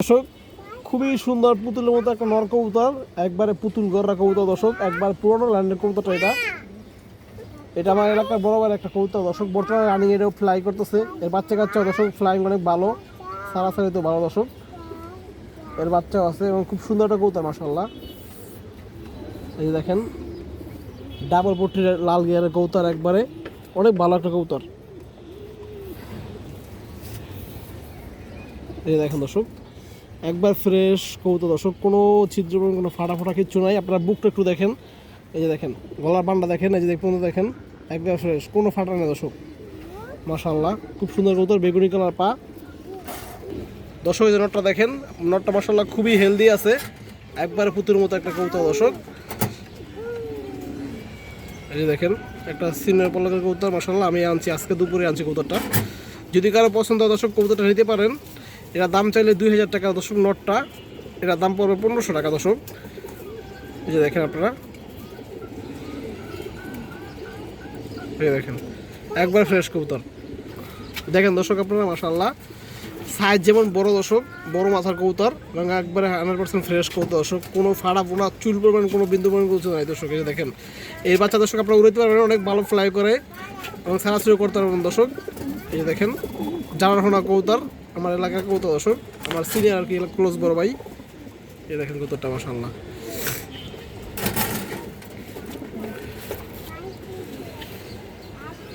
দর্শক, খুবই সুন্দর পুতুলের মতো একটা নর কবুতর। একবারে পুতুল গড়া কবুতর দর্শক, একবার পুরোনো ল্যান্ডের কবুতরটা এটা। এটা আমার এলাকার বরাবর একটা কবুতর দর্শক, বর্তমানে রানিং এটাও ফ্লাই করতেছে। এর বাচ্চা কাচ্চা দর্শক ফ্লাইং অনেক ভালো, সারাসারি তো ভালো দর্শক। এর বাচ্চাও আছে এবং খুব সুন্দর একটা কবুতর মাসাল্লাহ এই দেখেন ডাবল পট্টির লাল গিয়ারের কবুতর একবারে, অনেক ভালো একটা কবুতর। এই দেখেন দর্শক একবার ফ্রেশ কবুতর। দর্শক, কোনো ছিদ্র কোনো ফাটা ফাটা কিচ্ছু নাই। আপনারা বুকটা একটু দেখেন। এই যে দেখেন, গলার বান্ডা দেখেন, এই যে দেখুন, দেখেন, একবার ফ্রেশ, কোনো ফাটা নেই দর্শক। মাশাল্লাহ খুব সুন্দর কবুতর, বেগুনি কালার পা। দর্শক, এই যে নটটা দেখেন, নটটা মাশাল্লাহ খুবই হেলদি আছে। একবার পুতুর মতো একটা কবুতর দর্শক। এই যে দেখেন, একটা সিনিয়র পলকের কবুতর মাশাল্লাহ আমি আনছি, আজকে দুপুরে আনছি কবুতরটা। যদি কারও পছন্দ দর্শক, কবুতরটা নিতে পারেন। এটা দাম চাইলে দুই হাজার টাকা দর্শক নটটা এটা দাম পড়বে পনেরোশো টাকা দর্শক এই যে দেখেন আপনারা। এই দেখেন, একবার ফ্রেশ কবুতর। দেখেন দর্শক আপনারা মাশাল্লাহ সাইজ যেমন বড় দর্শক, বড় মাথার কবুতর, এবং একবারে হান্ড্রেড পার্সেন্ট ফ্রেশ কবুতর দর্শক। কোনো ফাড়া পোনা চুল পরিমাণ, কোনো বিন্দু পরিমাণ কিছু নাই দর্শক, এই দেখেন। এই বাচ্চা দর্শক আপনারা উড়াইতে পারবেন, অনেক ভালো ফ্লাই করে, এবং সারাসরি করতে পারবেন দর্শক। এই দেখেন জানার হোনা কবুতর। আমার এলাকার কত দর্শক, আমার সিনিয়র আর কি ক্লোজ বড় ভাই। এ দেখেন কতটা মাসাল্লাহ